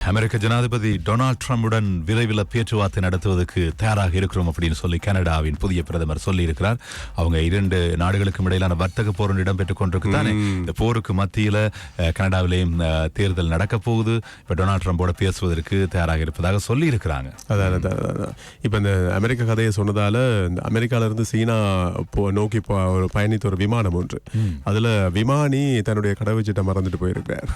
அமெரிக்க ஜனாதிபதி டொனால்ட் ட்ரம்புடன் விரைவில் பேச்சுவார்த்தை நடத்துவதற்கு தயாராக இருக்கிறோம் அப்படின்னு சொல்லி கனடாவின் புதிய பிரதமர் சொல்லி இருக்கிறார் அவங்க இரண்டு நாடுகளுக்கும் இடையிலான வர்த்தக போர் இடம்பெற்றுக் கொண்டிருக்கு தானே இந்த போருக்கு மத்தியில கனடாவிலேயும் தேர்தல் நடக்க போகுது. இப்ப டொனால்ட் ட்ரம்போட பேசுவதற்கு தயாராக இருப்பதாக சொல்லி இருக்கிறாங்க அதான் அதான். இப்ப இந்த அமெரிக்க கதையை சொன்னதால இந்த அமெரிக்கால இருந்து சீனா போ நோக்கி போ ஒரு பயணித்த ஒரு விமானம் ஒன்று. அதுல விமானி தன்னுடைய கடவுச்சீட்டை மறந்துட்டு போயிருக்கிறார்.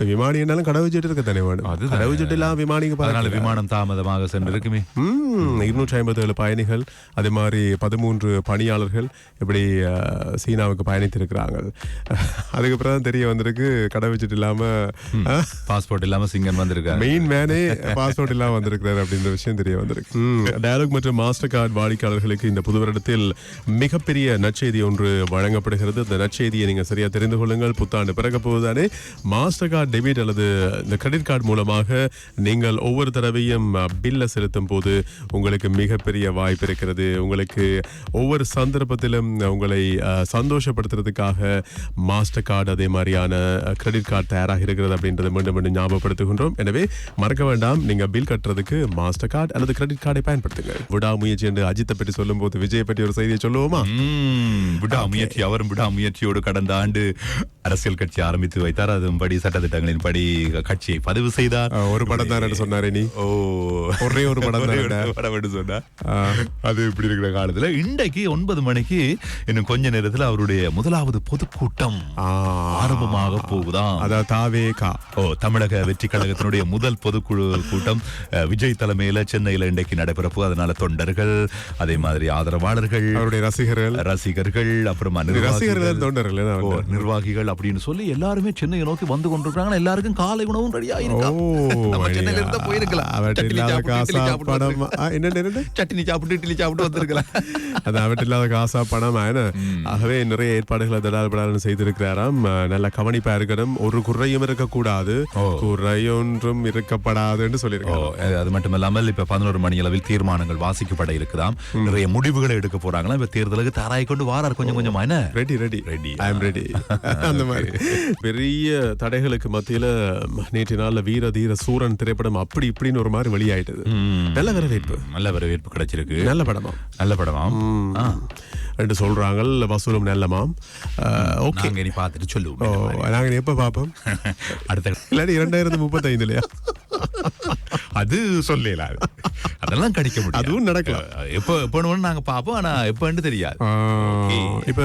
விமானி என்னாலும் கடவுச்சீட்டு இருக்க அதுதான். கடவுச்சீட்டு இல்லாம விமானிக்கு அதனால. விமானம் தாமதமாக சென்று இருக்குமே ம் இருநூற்றி ஐம்பது ஏழு பயணிகள் அதே மாதிரி பதிமூன்று பணியாளர்கள் இப்படி சீனாவுக்கு பயணித்திருக்கிறாங்க அதுக்கப்புறம் தான் தெரிய வந்திருக்கு கடவுச்சீட்டு இல்லாம பாஸ்போர்ட் இல்லாம சிங்கன் வந்திருக்காரு. மெயின் மேனே பாஸ்போர்ட் இல்லாம வந்திருக்கிறார் அப்படின்ற விஷயம் தெரிய வந்திருக்கு. டயலாக் மற்றும் மாஸ்டர் கார்டு வாடிக்கையாளர்களுக்கு இந்த புது வருடத்தில் மிகப்பெரிய நற்செய்தி ஒன்று வழங்கப்படுகிறது. அந்த நற்செய்தியை நீங்க சரியா தெரிந்து கொள்ளுங்கள். புத்தாண்டு பிறக்க போகுதானே மாஸ்டர் கார்டு டெபிட் அல்லது இந்த கிரெடிட் கார்டு மூலமாக நீங்கள் ஒவ்வொரு தடவையும் பில்லை செலுத்தும் போது உங்களுக்கு மிகப்பெரிய வாய்ப்பு இருக்கிறது. உங்களுக்கு ஒவ்வொரு சந்தர்ப்பத்திலும் உங்களை சந்தோஷப்படுத்துறதுக்காக மாஸ்டர் கார்டு அதே மாதிரியான கிரெடிட் கார்டு தயாராக இருக்கிறது அப்படின்றத மீண்டும் மீண்டும் ஞாபகப்படுத்துகின்றோம். எனவே மறக்க வேண்டாம். நீங்கள் பில் கட்டுறதுக்கு மாஸ்டர் கார்டு அல்லது கிரெடிட் கார்டை பயன்படுத்துங்க விடாமுயற்சி என்று அஜித்தை பற்றி சொல்லும்போது விஜய் பற்றி ஒரு செய்தியை சொல்லுவோமா? விடாமுயற்சி. விடா முயற்சி அவரும் விடா முயற்சியோடு கடந்த ஆண்டு அரசியல் கட்சி ஆரம்பித்து வைத்தார். அதன்படி சட்டத்திட்டங்களின் படி கட்சியை பதிவு செய்தார். ஒரு படம் தான் சொன்னாரே நீ. ஓ. ஒரே ஒரு படம் தான் படம் என்று சொன்னா? அது இப்படி இருக்கிற காலத்துல இன்றைக்கு ஒன்பது மணிக்கு இன்னும் கொஞ்ச நேரத்துல அவருடைய முதலாவது பொதுக்கூட்டம் ஆரம்பமாக போகுதாம் அதான் தாவே கா ஓ தமிழக வெற்றி கழகத்தினுடைய முதல் பொதுக்குழு கூட்டம் விஜய் தலைமையில சென்னையில இன்றைக்கு நடைபெற போகுது அதனால தொண்டர்கள் அதே மாதிரி ஆதரவாளர்கள் அவருடைய ரசிகர்கள். ரசிகர்கள் அப்புறமா ரசிகர்கள் நிர்வாகிகள் தொண்டர்கள். நிர்வாகிகள் அப்படின்னு சொல்லி எல்லாருமே சென்னையை நோக்கி வந்து கொண்டிருக்காங்க எல்லாருக்கும் காலை உணவும் சென்னையில இருந்தா போயிருக்கலாம். சட்னி சாப்பிட்டு, இட்லி சாப்பிட்டு வந்திருக்கலாம். அது அவர்ட்ட இல்லாத காசா பணமா? ஆகவே நிறைய ஏற்பாடுகளை தடால்படாலும் செய்திருக்கிறாராம். நல்ல கவனிப்பா இருக்கணும். ஒரு குறையும் இருக்கக்கூடாது. குறையொன்றும் இருக்கப்படாதுன்னு ஓ, சொல்லியிருக்காரு அது- மட்டும் இல்லாமல் இப்ப பதினோரு மணி அளவில் தீர்மானங்கள் வாசிக்கப்பட இருக்குதாம். நிறைய முடிவுகளை எடுக்க போறாங்களா இப்ப தேர்தலுக்கு தயாராகி கொண்டு வாரார் கொஞ்சம் கொஞ்சமா. என்ன? Ready ready Ready. I am ready அந்த மாதிரி. பெரிய தடைகளுக்கு மத்தியில நேற்று நாள்ல வீர தீர சூரன் திரைப்படம் அப்படி இப்படின்னு ஒரு மாதிரி வெளியாயிட்டது. நல்ல வரவேற்பு. நல்ல வரவேற்பு கிடைச்சிருக்கு. நல்ல படமா நல்ல ஆ. என்று சொல்றாங்க வசூலும் நல்லமாம். ஓகே. இனி பார்த்துட்டு சொல்லுவோம். நாங்க எப்ப பார்ப்போம்? அடுத்த இல்லாட்டி இரண்டாயிரத்தி முப்பத்தைந்துலயா? அது சொல்லல அது. அதெல்லாம் கிடைக்க முடியும் அதுவும் நடக்கலாம். எப்ப எப்ப நாங்க பாப்போம் ஆனா எப்பன்னு தெரியாது. இப்ப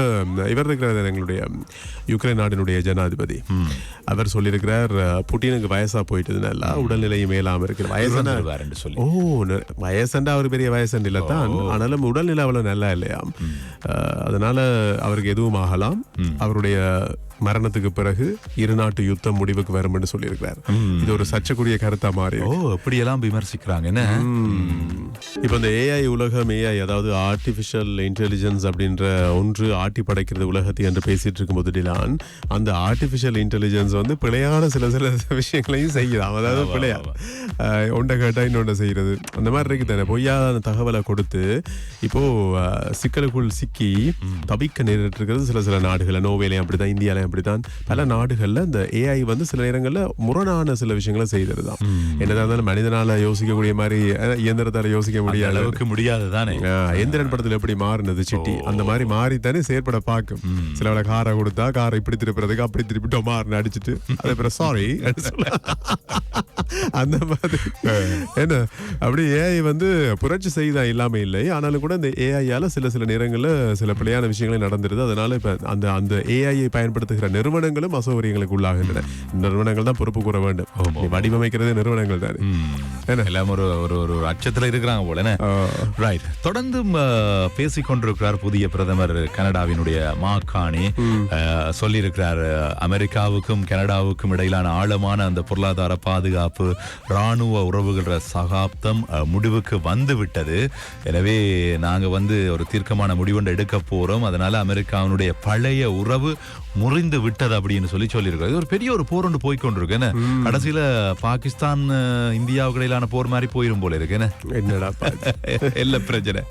இவர் இருக்கிறார் எங்களுடைய யுக்ரைன் நாட்டினுடைய ஜனாதிபதி. அவர் சொல்லியிருக்கிறார் புட்டினுக்கு வயசா போயிட்டதுனால உடல்நிலை மேலாம இருக்கிற வயசான சொல்லி. ஓ வயசண்டா அவர் பெரிய வயசண்டு இல்ல தான் ஆனாலும் உடல்நிலை அவ்வளவு நல்லா இல்லையாம். அஹ், அதனால அவருக்கு எதுவும் ஆகலாம். அவருடைய மரணத்துக்கு பிறகு இரு நாட்டு யுத்தம் முடிவுக்கு வரும் என்று சொல்லியிருக்கிறார் இது ஒரு சர்ச்சைக்குரிய கருத்தா மாறி ஓ எப்படி எல்லாம் விமர்சிக்கிறாங்க. என்ன? இப்போ இந்த ஏஐ உலகம் ஏஐ அதாவது ஆர்டிஃபிஷியல் இன்டெலிஜென்ஸ் அப்படின்ற ஒன்று ஆட்டி படைக்கிறது உலகத்தை என்று பேசிட்டு இருக்கும்போது டிலான் அந்த ஆர்டிஃபிஷியல் இன்டெலிஜென்ஸ் வந்து பிழையான சில சில விஷயங்களையும் செய்யலாம் அதாவது பிழையா? ஒன்றை கேட்டா இன்னொன்றை செய்யறது. அந்த மாதிரி இருக்கு தானே. பொய்யான தகவலை கொடுத்து இப்போ அஹ், சிக்கலுக்குள் சிக்கி தவிக்க நேரிட்டு இருக்கிறது சில சில நாடுகள். நோவேலையும் அப்படிதான் இந்தியாலையும் அப்படிதான் பல நாடுகள்ல இந்த ஏஐ வந்து சில நேரங்கள்ல முரணான சில விஷயங்களை செய்ததுதான் என்னதான் இருந்தாலும் மனிதனால யோசிக்கக்கூடிய மாதிரி இயந்திரத்தால யோசிக்க முடியாது. அளவுக்கு முடியாது தானே ஆஹ், எந்திரன் படத்துல எப்படி மாறினது சிட்டி? அந்த மாதிரி மாறி தானே செயற்பட பார்க்கும். சிலவள காரை கொடுத்தா காரை இப்படி திருப்புறதுக்கு அப்படி திருப்பிட்டு மாறின அடிச்சிட்டு அதே பிறகு சாரி அந்த மாதிரி. என்ன அப்படி ஏஐ வந்து புரட்சி செய்தான் இல்லாம இல்லை. ஆனாலும் கூட இந்த ஏஐயால சில சில நேரங்கள்ல சில பிழையான விஷயங்கள் நடந்துருது. அதனால இப்ப அந்த அந்த ஏஐயை பயன்படுத்துகிற நிறுவனங்களும் அசௌகரியங்களுக்கு உள்ளாகின்றன. நிறுவனங்கள் தான் பொறுப்பு கூற வேண்டும். வடிவமைக்கிறது நிறுவனங்கள் தானே. எல்லாம் ஒரு ஒரு ஒரு அச்சத்துல இருக்கிறாங்க போல ரைட் தொடர்ந்தும் அஹ், பேசிக் கொண்டிருக்கிறார் புதிய பிரதமர் கனடாவினுடைய மாக்காணி அஹ், சொல்லியிருக்கிறார் அமெரிக்காவுக்கும் கனடாவுக்கும் இடையிலான ஆழமான அந்த பொருளாதார பாதுகாப்பு ராணுவ உறவுகள சகாப்தம் முடிவுக்கு வந்து விட்டது எனவே நாங்க வந்து ஒரு தீர்க்கமான முடிவொன்றை எடுக்க போறோம். அதனால அமெரிக்காவினுடைய பழைய உறவு முறிந்து விட்டது அப்படின்னு சொல்லி சொல்லியிருக்காரு இது ஒரு பெரிய ஒரு போர் ஒன்று போய்க்கொண்டிருக்கு என்ன? கடைசியில பாகிஸ்தான் இந்தியாவுக்கு இடையிலான போர் மாதிரி போயிரும் போல இருக்கு. என்ன? என்னடா எல்லா பிரச்சனை.